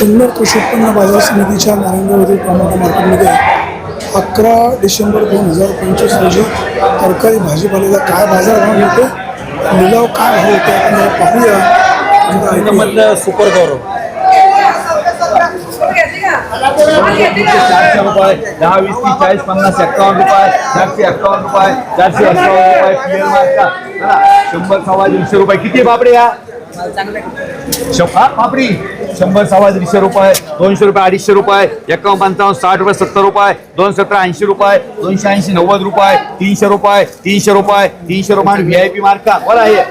जुन्नर कृषी उत्पन्न बाजार समितीच्या नारायणगावतील टोमॅटो मार्केटमध्ये अकरा डिसेंबर दोन हजार पंचवीस रोजी तरकारी भाजीपाल्याला काय बाजारभाव मिळतो लिलाव काय भाव होतो? आपण जरा पाहूया. मधलं सुपर गौरव. चारशे रुपये दहा वीस तीस चाळीस पन्नास एक्कावन्न रुपये चारशे एक्कावन्न रुपये चारशे अठ्ठावन्न रुपये शंभर सव्वा दीडशे रुपये. किती बापडे या? पापडी शंभर? सव्वा दीडशे रुपये दोनशे रुपये अडीचशे रुपये एकावन्न पंचावन्न साठ रुपये सत्तर रुपये दोन सत्तर ऐंशी रुपये दोनशे ऐंशी नव्वद रुपये तीनशे रुपये तीनशे रुपये तीनशे रुपये व्ही आय पी मार्का. बरं आहे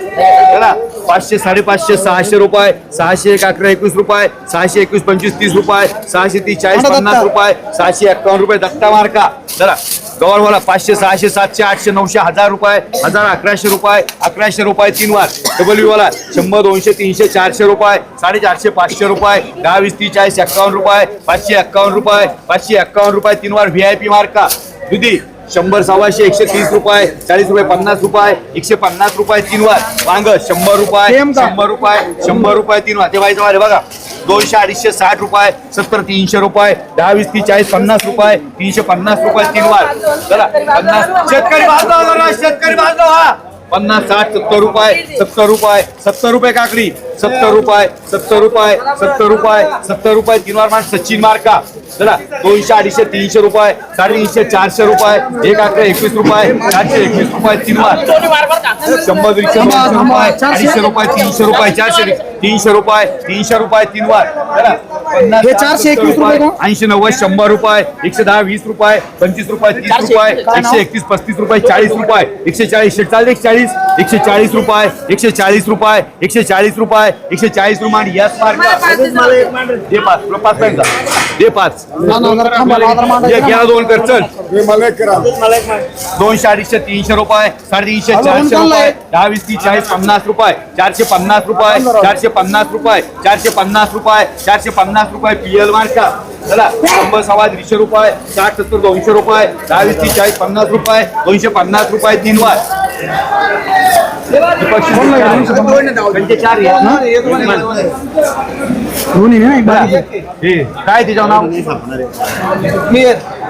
चला. पाचशे साडेपाचशे सहाशे रुपये सहाशे एक अकरा एकवीस रुपये सहाशे एकवीस पंचवीस तीस रुपये सहाशे तीस चाळीस पन्नास रुपये सहाशे एक्कावन्न रुपये दत्ता मार्का. चला गवर बोला पाचशे सहाशे सातशे आठशे नऊशे हजार रुपये हजार अकराशे रुपये अकराशे रुपये तीन वार. डबल वाला शंभर दोनशे तीनशे चारशे रुपये साडेचारशे पाचशे रुपये दहा वीस तीस चाळीस एक्कावन्न रुपये पाचशे एक्कावन्न रुपये पाचशे एक्कावन्न रुपये तीन वार व्ही आय पी मार्का. दुधी शंभर सव्वाशे एकशे तीस रुपये चाळीस रुपये पन्नास रुपये एकशे पन्नास रुपये तीन वार. वांग शंभर रुपये शंभर रुपये शंभर रुपये तीन वार. ते व्हायचं वारे बघा. दोनशे अडीचशे साठ रुपये सत्तर तीनशे रुपये दहा वीस तीस चाळीस पन्नास रुपये तीनशे पन्नास रुपये तीन वार. चला. पन्नास. शेतकरी बांधव शेतकरी बांधव हा. पन्नास साठ सत्तर रुपये सत्तर रुपये सत्तर रुपये काकडी सत्तर रुपये सत्तर रुपये सत्तर रुपये सत्तर रुपये तीन वार सचिन मार्का. चला दोनशे अडीचशे तीनशे रुपये साडेतीनशे चारशे रुपये एक अकरा एकवीस रुपये चारशे एकवीस रुपये तीन वार. शंभर दीडशे रुपये अडीचशे रुपये तीनशे रुपये चारशे तीनशे रुपये तीनशे रुपये तीन वार. चला, हे चारशे एकवीस रुपये का? ऐंशी नव्वद शंभर रुपये. एकशे दहा वीस रुपये. पंचवीस रुपये तीस रुपये. एकशे एकतीस पस्तीस रुपये चाळीस रुपये. एकशे चाळीस शेचाळीस एकशे चाळीस. एकशे चाळीस रुपये. एकशे चाळीस रुपये. एकशे चाळीस रुपये. एकशे चाळीस रुपये. यस मार्क दे पाच तुला पाच पाहिजे दे पाच. ये, घ्या दोन कर चल. दोनशे अडीचशे तीनशे रुपये साडेतीनशे चारशे रुपये दहा वीस तीस चाळीस पन्नास रुपये चारशे पन्नास रुपये चारशे पन्नास रुपये चारशे पन्नास रुपये चारशे पन्नास रुपये पीएल मार्का चला शंभर सव्वा दीडशे रुपये साठ सत्तर दोनशे रुपये दहा वीस तीस चाळीस पन्नास रुपये दोनशे पन्नास रुपये तीन वार.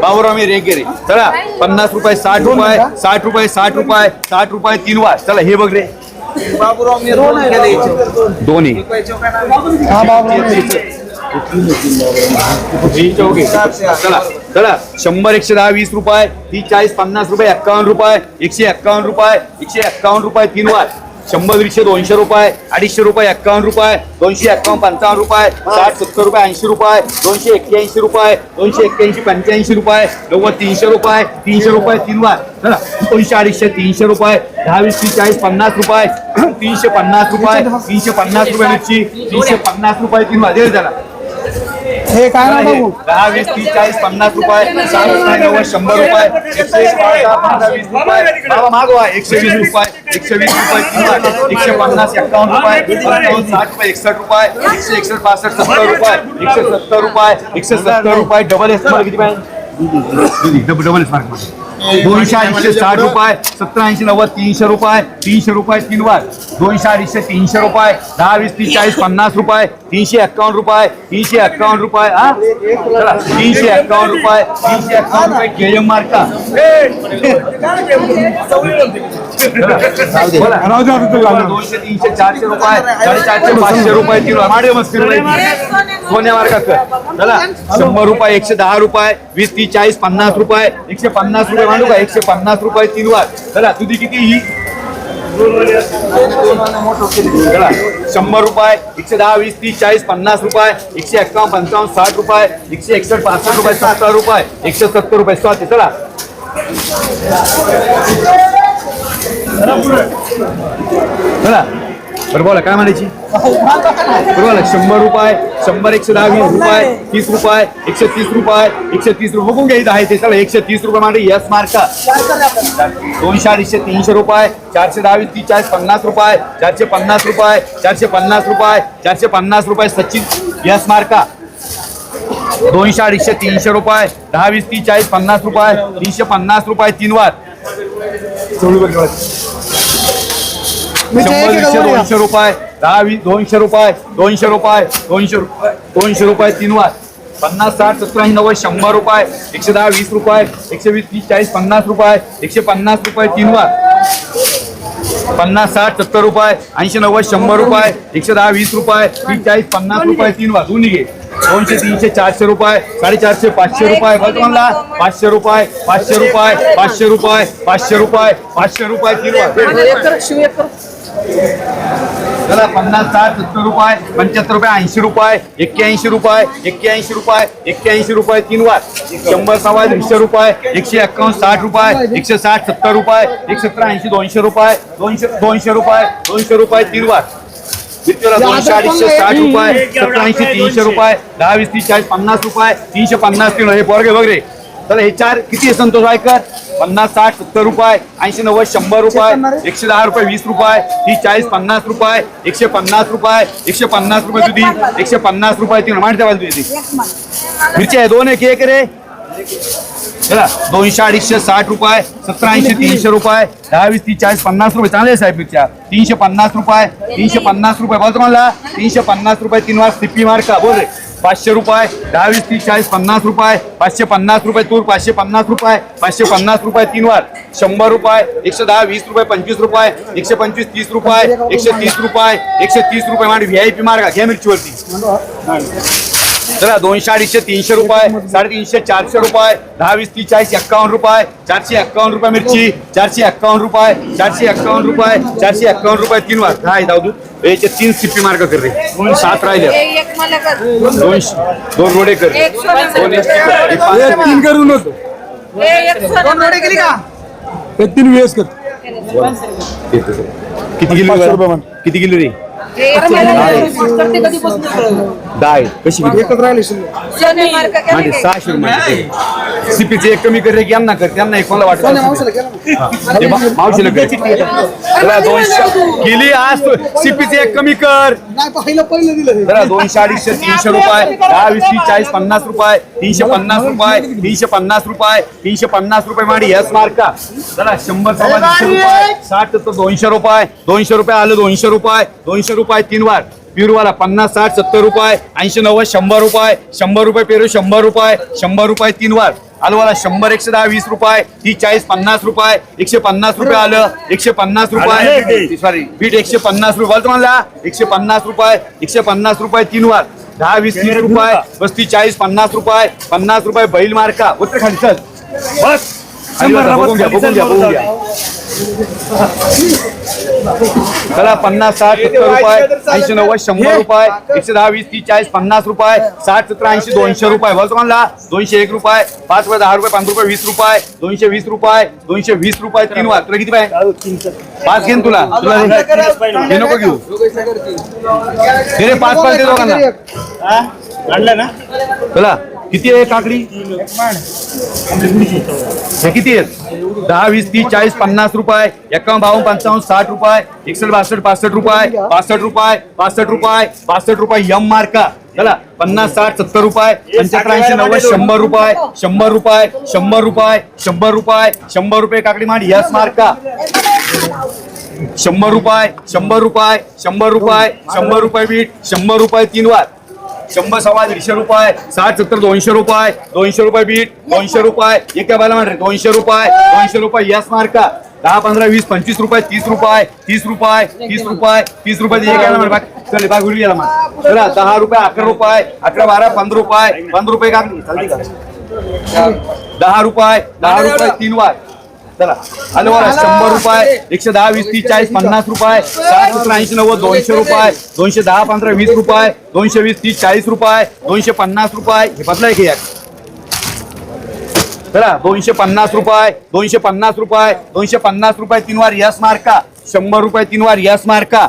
बाबूराव मी चला पन्नास रुपये साठ रुपये साठ रुपये साठ रुपये साठ रुपये तीन वार चला हे बघ रे दोन्ही चला. चला शंभर एकशे दहा वीस रुपये ती चाळीस पन्नास रुपये एक्कावन्न रुपये एकशे एक्कावन्न रुपये एकशे एक्कावन्न रुपये तीन वार. शंभर दीडशे दोनशे रुपये अडीचशे रुपये एक्कावन्न रुपये दोनशे एक्कावन्न पंचावन्न रुपये साठ सत्तर रुपये ऐंशी रुपये दोनशे एक्क्याऐंशी रुपये दोनशे एक्क्याऐंशी पंच्याऐंशी रुपये नव्वद तीनशे रुपये तीनशे रुपये तीन वार. चला दोनशे अडीचशे तीनशे रुपये दहा वीस तीस चाळीस पन्नास रुपये तीनशे पन्नास रुपये तीनशे पन्नास रुपये मिरची तीनशे पन्नास रुपये तीन वाजेल दे त्याला. हे काय नाव आहे. बघू? दहा वीस तीस चाळीस पन्नास रुपये नव्वद शंभर रुपये एकशे एक दहा, पंधरा वीस रुपये. बाबा मागवा एकशे वीस रुपये एकशे वीस रुपये तीन. एकशे पन्नास एक्कावन्न रुपये पंचावन्न साठ रुपये एकसष्ट रुपये एकशे एकसष्ट पासष्ट सत्तर रुपये एकशे सत्तर रुपये एकशे सत्तर रुपये डबल एस मला किती पाहिजे? डबल डबल एस मार्क दोनशे ऐंशी साठ रुपये सत्तर ऐंशी नव्वद तीनशे रुपये तीनशे रुपये तीन वार. दोनशे अडीचशे तीनशे रुपये दहा वीस तीस चाळीस पन्नास रुपये तीनशे एक्कावन्न रुपये तीनशे एक्कावन्न रुपये हा? चला, तीनशे एक्कावन्न रुपये तीनशे एक्कावन्न रुपये के एम मार्का. दोनशे तीनशे चारशे रुपये साडेचारशे पाचशे रुपये तीन माडे मस्ती सोन्या मार्गात कर चला शंभर रुपये एकशे दहा रुपये वीस तीस चाळीस पन्नास रुपये एकशे पन्नास रुपये मांडू का? एकशे पन्नास रुपये तीन वार. चला तुझी किती ही? शंभर रुपये एकशे दहा वीस तीस चाळीस पन्नास रुपये एकशे एक्कावन्न पंचावन्न साठ रुपये एकशे एकसष्ट पासष्ट रुपये सत्तर रुपये एकशे सत्तर रुपये. स्वाती चला. चला. बरं बोला काय म्हणायची? बरं बोला शंभर रुपये शंभर एकशे दहा वीस रुपये तीस रुपये एकशे तीस रुपये एकशे तीस रुपये. बघून घ्यायचं आहे ते. चला एकशे तीस रुपये मांडे यस मार्का. दोनशे अडीचशे तीनशे रुपये चारशे दहा वीस तीस चाळीस पन्नास रुपये चारशे पन्नास रुपये चारशे पन्नास रुपये चारशे पन्नास रुपये सचिन यस मार्का. दोनशे अडीचशे तीनशे रुपये दहा वीस तीस चाळीस पन्नास रुपये तीनशे पन्नास रुपये तीन वार. शंभर दीडशे दोनशे रुपये. दहा वीस दोनशे रुपये दोनशे रुपये दोनशे रुपये दोनशे रुपये तीन वार. पन्नास साठ सत्तर ऐंशी नव्वद शंभर रुपये एकशे दहा वीस रुपये एकशे वीस तीस चाळीस पन्नास रुपये एकशे पन्नास रुपये तीन वार. पन्नास साठ सत्तर रुपये ऐंशी नव्वद शंभर रुपये एकशे दहा वीस रुपये तीस चाळीस पन्नास रुपये तीन वार. दोन्ही घे. दोनशे तीनशे चारशे रुपये साडेचारशे पाचशे रुपये बघ म्हणला पाचशे रुपये पाचशे रुपये पाचशे रुपये पाचशे रुपये पाचशे रुपये तीन वार. चला पन्नास साठ सत्तर रुपये पंच्याहत्तर रुपये ऐंशी रुपये एक्क्याऐंशी रुपये एक्क्याऐंशी रुपये एक्क्याऐंशी रुपये तीन वार. शंभर सव्वा दीडशे रुपये एकशे एक्कावन्न साठ रुपये एकशे साठ सत्तर रुपये एकशे सत्तर ऐंशी दोनशे रुपये दोनशे दोनशे रुपये दोनशे रुपये तीन वार? दोनशे अडीचशे साठ रुपये सत्तर ऐंशी तीनशे रुपये दहा वीस तीस चाळीस पन्नास रुपये तीनशे पन्नास तीन हे पोरगे वगैरे तर हे चार किती आहे संतोष वायकर? पन्नास साठ सत्तर रुपये ऐंशी नव्वद शंभर रुपये एकशे दहा रुपये वीस रुपये तीस चाळीस पन्नास रुपये एकशे पन्नास रुपये एकशे पन्नास रुपये तुझी एकशे पन्नास रुपये तीन माहिती पाहिजे तुझी. मिरची आहे दोन एक एक रे. चला दोनशे अडीचशे साठ रुपये सत्तर ऐंशी तीनशे रुपये दहा वीस तीस चाळीस पन्नास रुपये. चांगले साहेब मिरच्या. तीनशे पन्नास रुपये तीनशे पन्नास रुपये. बोलतो मला तीनशे पन्नास रुपये तीन वाज सिप्पी मार्का बोल रे. पाचशे रुपये दहा वीस तीस चाळीस पन्नास रुपये पाचशे पन्नास रुपये तूर पाचशे पन्नास रुपये पाचशे पन्नास रुपये तीन वार. शंभर रुपये एकशे दहा वीस रुपये पंचवीस रुपये एकशे पंचवीस तीस रुपये एकशे तीस रुपये एकशे तीस रुपये मांड व्ही आय पी मार्गा. घ्या मिरचीवरती. चला दोनशे अडीचशे तीनशे रुपये साडेतीनशे चारशे रुपये दहा वीस तीस चाळीस एक्कावन्न रुपये चारशे एक्कावन्न रुपये मिरची चारशे एक्कावन्न रुपये चारशे एक्कावन्न रुपये चारशे एक्कावन्न रुपये तीन वार. काय दाऊ याचे तीन सिप्पी मार्क कर रे. सात राहिले. एक मला कर. दोनशे दोन रोडे कर. दोन. तीन करून होतो. हे तीन वेळेस कर. किती किलो. किती किलो रे? डाळ कशी मार्क केले माझे काय? सहाशे रुपये सिपीचे एक कमी कर रे की यांना कर त्यांना एक मला वाटत मावशीला कर. चला दोनशे केली आज सिपीचे एक कमी कर. नाही पहिलं पहिलं दिलं जरा दोनशे अडीचशे तीनशे रुपये. दहा वीस तीस चाळीस पन्नास रुपये. तीनशे पन्नास रुपये. तीनशे पन्नास रुपये. तीनशे पन्नास रुपये माडी यस मार्का. जरा शंभर सव्वा रुपये. साठ तर दोनशे रुपये. दोनशे रुपये आलं दोनशे रुपये. दोनशे रुपये तीन वार. पिरूवाला पन्नास साठ सत्तर रुपये ऐंशी नव्वद शंभर रुपये शंभर रुपये पेरू शंभर रुपये शंभर रुपये तीन वार आलं मला शंभर एकशे दहा वीस रुपये तीस चाळीस पन्नास रुपये एकशे पन्नास रुपये आलं एकशे पन्नास रुपये सॉरी बीट एकशे पन्नास रुपये. बोलतो मला एकशे पन्नास रुपये एकशे पन्नास रुपये तीन वार दहा वीस तीस रुपये पस्तीस चाळीस पन्नास रुपये पन्नास रुपये बैल मार्का. उतर खाली चल. बसा, बघून घ्या बघून घ्या बघून घ्या. चला पन्नास साठ सत्तर रुपये ऐंशी नव्वद शंभर रुपये एकशे दहा वीस तीस चाळीस पन्नास रुपये साठ सत्तर ऐंशी दोनशे रुपये. बोलतो म्हणला दोनशे एक रुपये पाच रुपये दहा रुपये पाच रुपये वीस रुपये दोनशे वीस रुपये दोनशे वीस रुपये तीन वार तुला किती पाहिजे? पाच घेईन तुला. तुला हे नको घेऊ. हे रे पाच पाच दे दोघांना. चला. किती आहे काकडी? हे किती आहेत? दहा वीस तीस चाळीस पन्नास रुपये. एकावन्न बावन्न पंचावन्न साठ रुपये. एकसष्ट बासष्ट पासष्ट रुपये. पासष्ट रुपये पासष्ट रुपये पासष्ट रुपये यम मार्का. चला पन्नास साठ सत्तर रुपये. पंच्याहत्तर ऐंशी नव्वद शंभर रुपये. शंभर रुपये शंभर रुपये शंभर रुपये शंभर रुपये काकडी मांड. यस मार्का. शंभर रुपये शंभर रुपये शंभर रुपये शंभर रुपये बीट शंभर रुपये तीन वार. शंभर सव्वा दीडशे रुपये साठ सत्तर दोनशे रुपये दोनशे रुपये बीट दोनशे रुपये एका बायला म्हणते दोनशे रुपये दोनशे रुपये याच मार्का. दहा पंधरा वीस पंचवीस रुपये तीस रुपये तीस रुपये तीस रुपये तीस रुपये एक बाग चल बाग उरली मग चला दहा रुपये अकरा रुपये अकरा बारा पंधरा रुपये पंधरा रुपये का का? दहा रुपये दहा रुपये तीन वार. चला. आलं बघा शंभर रुपये एकशे दहा वीस तीस चाळीस पन्नास रुपये साठ सत्तर ऐंशी नव्वद दोनशे रुपये दोनशे दहा पंधरा वीस रुपये दोनशे वीस तीस चाळीस रुपये दोनशे पन्नास रुपये. हे बदलाय की यार? चला दोनशे पन्नास रुपये दोनशे पन्नास रुपये दोनशे पन्नास रुपये तीन वार यस मार्का. शंभर रुपये तीन वार यस मार्का.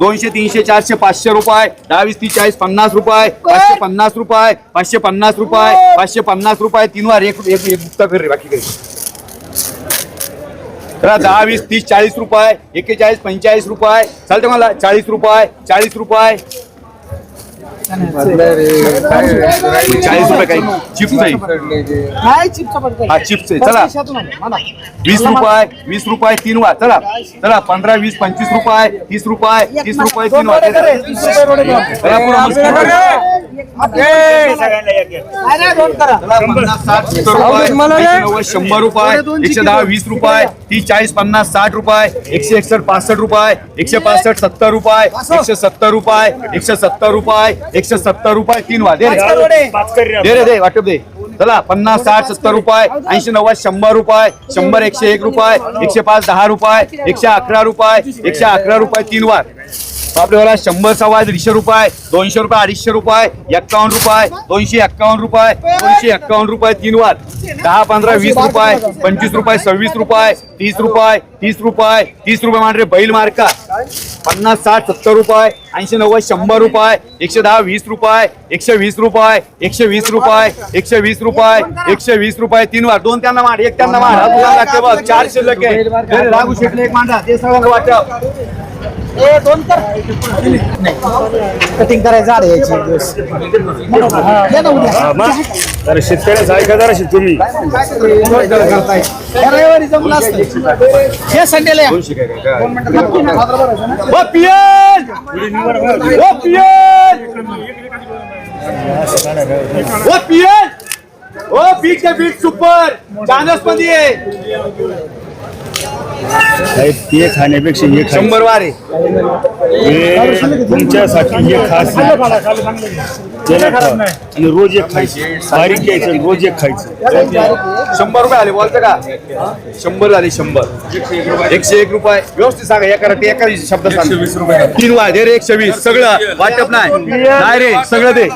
दोनशे तीनशे चारशे पाचशे रुपये दहा वीस तीस चाळीस पन्नास रुपये पाचशे पन्नास रुपये पाचशे पन्नास रुपये पाचशे पन्नास रुपये तीन वार एक एक गुप्ता कर रे बाकी काही. दहा वीस तीस चाळीस रुपये एक्केचाळीस पंचेचाळीस रुपये. चालते मला चाळीस रुपये चाळीस रुपये. चाळीस रुपये काही चिप्स आहे हा चिप्स आहे चला वीस रुपये वीस रुपये तीन वा चला चला पंधरा वीस पंचवीस रुपये तीस रुपये तीस रुपये तीन वा चला चला, पन्नास, साठ, सत्तर रुपये, नव्वद, शंभर रुपये एकशे दहा वीस रुपये तीस चाळीस पन्नास साठ रुपये एकशे एकसष्ट पासष्ट रुपये एकशे पासष्ट सत्तर रुपये एकशे सत्तर रुपये एकशे सत्तर रुपये एकशे सत्तर रुपये तीन वा दे रे दे रे दे वाटप दे. चला पन्नास साठ सत्तर रुपये ऐंशी नव्वद शंभर रुपये शंभर एकशे एक रुपये एकशे पाच दहा रुपये एकशे अकरा रुपये एकशे अकरा रुपये तीन वार. आपल्याला शंभर सव्वा दीडशे रुपये दोनशे रुपये अडीचशे रुपये एक्कावन्न रुपये दोनशे एक्कावन्न रुपये दोनशे एक्कावन्न रुपये तीन वार दहा पंधरा वीस रुपये पंचवीस रुपये सव्वीस रुपये तीस रुपये तीस रुपये तीस रुपये मांडरे बैल मार्का. पन्नास साठ सत्तर रुपये ऐंशी नव्वद शंभर रुपये एकशे दहा वीस रुपये एकशे वीस रुपये एकशे वीस रुपये एकशे वीस रुपये एकशे वीस रुपये तीन वार दोन त्यांना मांड एक त्यांना मांड. हा तुला लागते बघ चार शिल्लक आहे. शेटले एक मांडा ते सगळं वाटप कटिंग करायचं आड यायची दिवस. या ना उद्या. तर शेतकऱ्याचा ऐका जरा तुम्ही. या रविवारी जमलं असतं. या संडेला या. दोनशे काय काय काय? ओ पियल ओ पियल ओ पियल ओ बीट के बीट सुपर. मध्ये साहेब ते खाण्यापेक्षा हे शंभर वारे. हे तुमच्यासाठी हे खास आहे. त्याला खा. आणि रोज एक खायचं. बारीक घ्यायचं आणि रोज एक खायचं. शंभर रुपये आले बोलतं का? शंभर झाले शंभर. एकशे एक रुपये. व्यवस्थित सांगा एका ते एका शब्द सांग. तीन वाय दे रे एकशे वीस. सगळं वाटप नाही. नाही रे सगळं दे.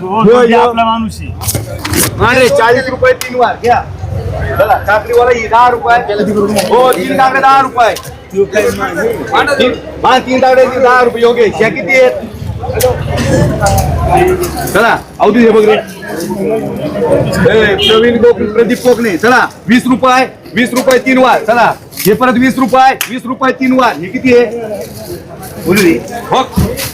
हो, आपला माणूस आहे. रे चाळीस रुपये तीन वार घ्या. चला काकडीवाला ही दहा रुपये। हो तीन काकडे दहा रुपये। तीन- हा तीन काकडे दहा रुपये योगेश ह्या किती आहेत चला अवधी हे बघ रे प्रवीण गोकुळ प्रदीप कोकणे चला वीस रुपये वीस रुपये तीन वार चला। हे परत वीस रुपये वीस रुपये तीन वार। हे किती आहे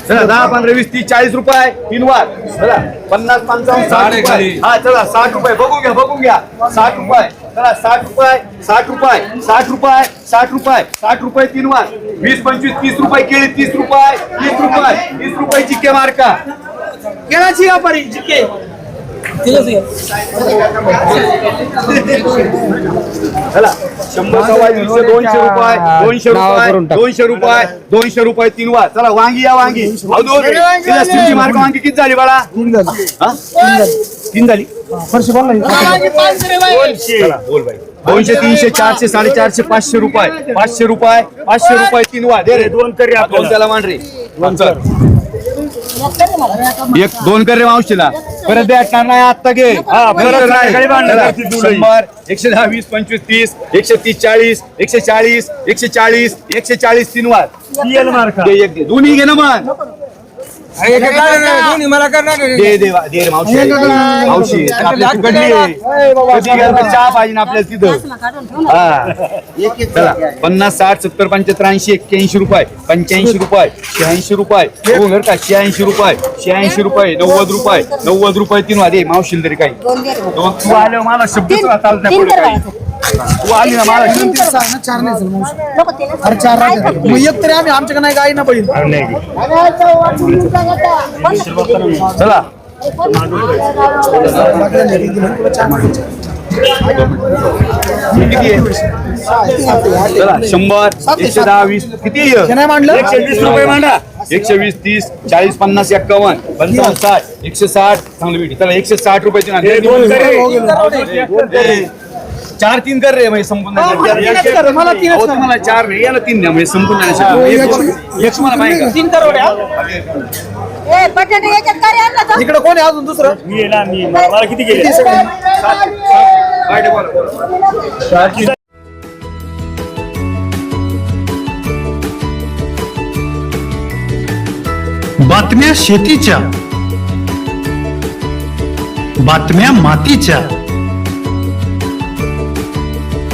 चला दहा पंधरा वीस तीस चाळीस रुपये तीन वार चला. पन्नास पंचावन्न साठ रुपये. हा चला साठ रुपये. बघून घ्या बघून घ्या. साठ रुपये. चला साठ रुपये साठ रुपये साठ रुपये साठ रुपये साठ रुपये तीन वार. वीस पंचवीस तीस रुपये केळी तीस रुपये तीस रुपये तीस रुपये चिक्के मार्का. केळाची व्यापारी जिके. चला शंभर दीडशे दोनशे रुपये दोनशे रुपये दोनशे रुपये दोनशे रुपये तीन वार. चला वांगी या वांगी. मार्क वांगी किती झाली बाळा? हा? तीन झाली दोनशे तीनशे चारशे साडेचारशे पाचशे रुपये. पाचशे रुपये पाचशे रुपये तीन वार दे रे. दोन करी आपल्याला. दोन त्याला मान रे. दोन. एक दोन कर रे मावशीला. परत भेटणार नाही आत्ता घे. शंभर एकशे दहा वीस पंचवीस तीस एकशे तीस चाळीस एकशे चाळीस एकशे चाळीस एकशे चाळीस तीन वार PL मार्का दे एक दे दोन्ही घे ना मग दे दे वा- दे रे मावशी. मावशी आपल्या तिकडली आहे. कधी गेलं तर चहा पाहिजे ना आपल्याला तिथं हा. चला. पन्नास साठ सत्तर पंच्याहत्तर ऐंशी एक्क्याऐंशी रुपये. पंच्याऐंशी रुपये शहाऐंशी रुपये. हो बरं का? शहाऐंशी रुपये. शहाऐंशी रुपये नव्वद रुपये. नव्वद रुपये तीन वादे मावशील तरी काही. दोन तू आल्यावर मला शब्द चालत नाही पुढे काही. तू आली ना मला तीन ना चार नाही झालं मावशी. अरे चार राहते. मग एक तरी आम्ही आमच्याकडे नाही गाई ना बैल. नाही. चला. किती आहे चला शंभर एकशे दहा वीस किती हे नाही मांडलं? एकशे वीस रुपये मांडा. एकशे वीस तीस चाळीस पन्नास एक्कावन्न. पंचावन्न साठ. एकशे साठ. चांगली भेटी. चला एकशे साठ रुपयाची ना. हे दोन करे. ए, चार तीन कर रे म्हणजे संपून हा, मला तीनच कर, मला चार नाही याला तीन द्या म्हणजे संपून जाण्यासाठी. एक तुम्हाला माहिती? तीन करोड आहे, हा. ए बटाटे याच्यात काय आणलं तर? इकडे कोण आहे अजून दुसरं मी आहे ना मी मला किती गेले. बातम्या शेतीच्या बातम्या मातीच्या